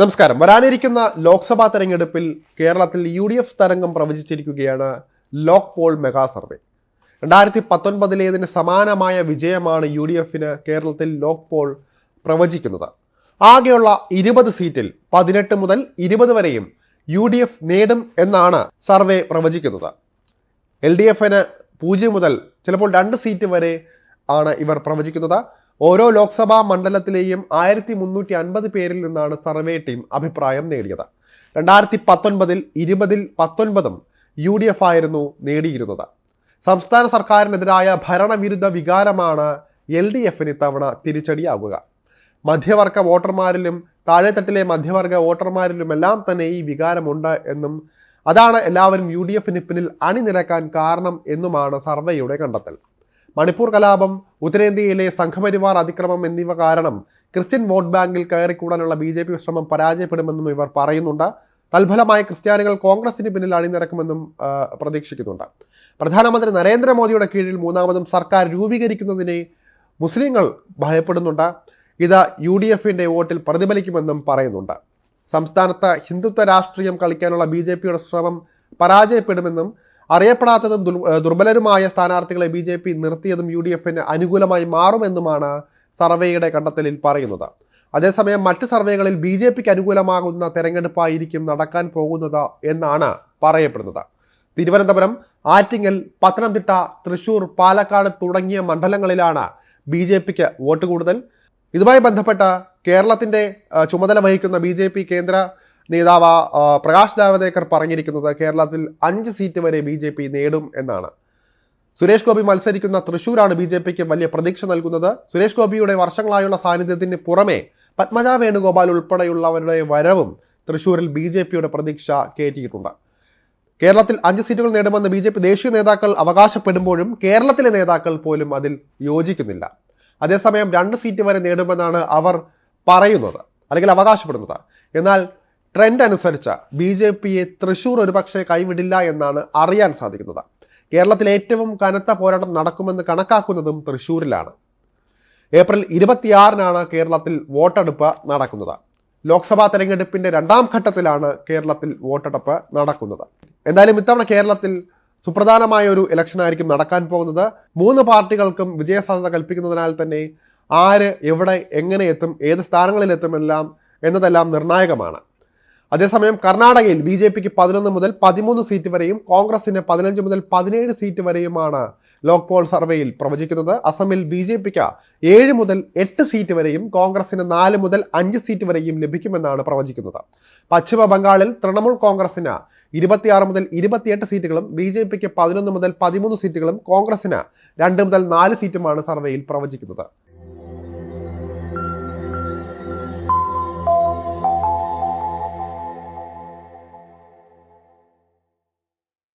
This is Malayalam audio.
നമസ്കാരം. വരാനിരിക്കുന്ന ലോക്സഭാ തെരഞ്ഞെടുപ്പിൽ കേരളത്തിൽ യു ഡി എഫ് തരംഗം പ്രവചിച്ചിരിക്കുകയാണ് ലോക് പോൾ മെഗാ സർവേ രണ്ടായിരത്തി പത്തൊൻപതിലേതിന് സമാനമായ വിജയമാണ് യു ഡി എഫിന് കേരളത്തിൽ ലോക് പോൾ പ്രവചിക്കുന്നത്. ആകെയുള്ള ഇരുപത് സീറ്റിൽ പതിനെട്ട് മുതൽ ഇരുപത് വരെയും യു ഡി എഫ് നേടും എന്നാണ് സർവേ പ്രവചിക്കുന്നത്. എൽ ഡി എഫിന് പൂജ്യം മുതൽ ചിലപ്പോൾ രണ്ട് സീറ്റ് വരെ ആണ് ഇവർ പ്രവചിക്കുന്നത്. ഓരോ ലോക്സഭാ മണ്ഡലത്തിലെയും ആയിരത്തി മുന്നൂറ്റി അൻപത് പേരിൽ നിന്നാണ് സർവേ ടീം അഭിപ്രായം നേടിയത്. രണ്ടായിരത്തി പത്തൊൻപതിൽ ഇരുപതിൽ പത്തൊൻപതും യു ഡി എഫ് ആയിരുന്നു നേടിയിരുന്നത്. സംസ്ഥാന സർക്കാരിനെതിരായ ഭരണവിരുദ്ധ വികാരമാണ് എൽ ഡി എഫിന് ഇത്തവണ തിരിച്ചടിയാകുക. മധ്യവർഗ വോട്ടർമാരിലും താഴെത്തട്ടിലെ മധ്യവർഗ വോട്ടർമാരിലുമെല്ലാം തന്നെ ഈ വികാരമുണ്ട് എന്നും അതാണ് എല്ലാവരും യു ഡി എഫിന് പിന്നിൽ അണിനിരക്കാൻ കാരണം എന്നുമാണ് സർവേയുടെ കണ്ടെത്തൽ. മണിപ്പൂർ കലാപം ഉത്തരേന്ത്യയിലെ സംഘപരിവാർ അതിക്രമം എന്നിവ കാരണം ക്രിസ്ത്യൻ വോട്ട് ബാങ്കിൽ കയറിക്കൂടാനുള്ള ബി ജെ പി ശ്രമം പരാജയപ്പെടുമെന്നും ഇവർ പറയുന്നുണ്ട്. തൽഫലമായി ക്രിസ്ത്യാനികൾ കോൺഗ്രസിന് പിന്നിൽ അണിനിരക്കുമെന്നും പ്രതീക്ഷിക്കുന്നുണ്ട്. പ്രധാനമന്ത്രി നരേന്ദ്രമോദിയുടെ കീഴിൽ മൂന്നാമതും സർക്കാർ രൂപീകരിക്കുന്നതിനെ മുസ്ലിങ്ങൾ ഭയപ്പെടുന്നുണ്ട്. ഇത് യു ഡി എഫിന്റെ വോട്ടിൽ പ്രതിഫലിക്കുമെന്നും പറയുന്നുണ്ട്. സംസ്ഥാനത്ത് ഹിന്ദുത്വ രാഷ്ട്രീയം കളിക്കാനുള്ള ബി ജെ പിയുടെ ശ്രമം പരാജയപ്പെടുമെന്നും അറിയപ്പെടാത്തതും ദുർബലരുമായ സ്ഥാനാർത്ഥികളെ ബി ജെ പി നിർത്തിയതും യു ഡി എഫിന് അനുകൂലമായി മാറുമെന്നുമാണ് സർവേയുടെ കണ്ടെത്തലിൽ പറയുന്നത്. അതേസമയം മറ്റ് സർവേകളിൽ ബി ജെ പിക്ക് അനുകൂലമാകുന്ന തെരഞ്ഞെടുപ്പായിരിക്കും നടക്കാൻ പോകുന്നത് എന്നാണ് പറയപ്പെടുന്നത്. തിരുവനന്തപുരം ആറ്റിങ്ങൽ പത്തനംതിട്ട തൃശൂർ പാലക്കാട് തുടങ്ങിയ മണ്ഡലങ്ങളിലാണ് ബി ജെ പിക്ക് വോട്ട് കൂടുതൽ. ഇതുമായി ബന്ധപ്പെട്ട കേരളത്തിന്റെ ചുമതല വഹിക്കുന്ന ബി കേന്ദ്ര നേതാവ് പ്രകാശ് ജാവദേക്കർ പറഞ്ഞിരിക്കുന്നത് കേരളത്തിൽ അഞ്ച് സീറ്റ് വരെ ബി ജെ പി നേടും എന്നാണ്. സുരേഷ് ഗോപി മത്സരിക്കുന്ന തൃശൂരാണ് ബി ജെ പിക്ക് വലിയ പ്രതീക്ഷ നൽകുന്നത്. സുരേഷ് ഗോപിയുടെ വർഷങ്ങളായുള്ള സാന്നിധ്യത്തിന് പുറമെ പത്മജ വേണുഗോപാൽ ഉൾപ്പെടെയുള്ളവരുടെ വരവും തൃശൂരിൽ ബി ജെ പിയുടെ പ്രതീക്ഷ കയറ്റിയിട്ടുണ്ട്. കേരളത്തിൽ അഞ്ച് സീറ്റുകൾ നേടുമെന്ന് ബി ജെ പി ദേശീയ നേതാക്കൾ അവകാശപ്പെടുമ്പോഴും കേരളത്തിലെ നേതാക്കൾ പോലും അതിൽ യോജിക്കുന്നില്ല. അതേസമയം രണ്ട് സീറ്റ് വരെ നേടുമെന്നാണ് അവർ പറയുന്നത് അല്ലെങ്കിൽ അവകാശപ്പെടുന്നത്. എന്നാൽ ട്രെൻഡ് അനുസരിച്ച് ബി ജെ പിയെ തൃശൂർ ഒരുപക്ഷെ കൈവിടില്ല എന്നാണ് അറിയാൻ സാധിക്കുന്നത്. കേരളത്തിൽ ഏറ്റവും കനത്ത പോരാട്ടം നടക്കുമെന്ന് കണക്കാക്കുന്നതും തൃശൂരിലാണ്. ഏപ്രിൽ ഇരുപത്തിയാറിനാണ് കേരളത്തിൽ വോട്ടെടുപ്പ് നടക്കുന്നത്. ലോക്സഭാ തെരഞ്ഞെടുപ്പിന്റെ രണ്ടാം ഘട്ടത്തിലാണ് കേരളത്തിൽ വോട്ടെടുപ്പ് നടക്കുന്നത്. എന്തായാലും ഇത്തവണ കേരളത്തിൽ സുപ്രധാനമായ ഒരു ഇലക്ഷൻ ആയിരിക്കും നടക്കാൻ പോകുന്നത്. മൂന്ന് പാർട്ടികൾക്കും വിജയസാധ്യത കൽപ്പിക്കുന്നതിനാൽ തന്നെ ആര് എവിടെ എങ്ങനെ എത്തും ഏത് സ്ഥാനങ്ങളിലെത്തുമെല്ലാം എന്നതെല്ലാം നിർണായകമാണ്. അതേസമയം കർണാടകയിൽ ബി ജെ പിക്ക് പതിനൊന്ന് മുതൽ പതിമൂന്ന് സീറ്റ് വരെയും കോൺഗ്രസിന് പതിനഞ്ച് മുതൽ പതിനേഴ് സീറ്റ് വരെയുമാണ് ലോക് പോൾ സർവേയിൽ പ്രവചിക്കുന്നത്. അസമിൽ ബി ജെ പിക്ക് ഏഴ് മുതൽ എട്ട് സീറ്റ് വരെയും കോൺഗ്രസിന് നാല് മുതൽ അഞ്ച് സീറ്റ് വരെയും ലഭിക്കുമെന്നാണ് പ്രവചിക്കുന്നത്. പശ്ചിമ ബംഗാളിൽ തൃണമൂൽ കോൺഗ്രസിന് ഇരുപത്തിയാറ് മുതൽ ഇരുപത്തിയെട്ട് സീറ്റുകളും ബി ജെ പിക്ക് പതിനൊന്ന് മുതൽ പതിമൂന്ന് സീറ്റുകളും കോൺഗ്രസിന് രണ്ട് മുതൽ നാല് സീറ്റുമാണ് സർവേയിൽ പ്രവചിക്കുന്നത്.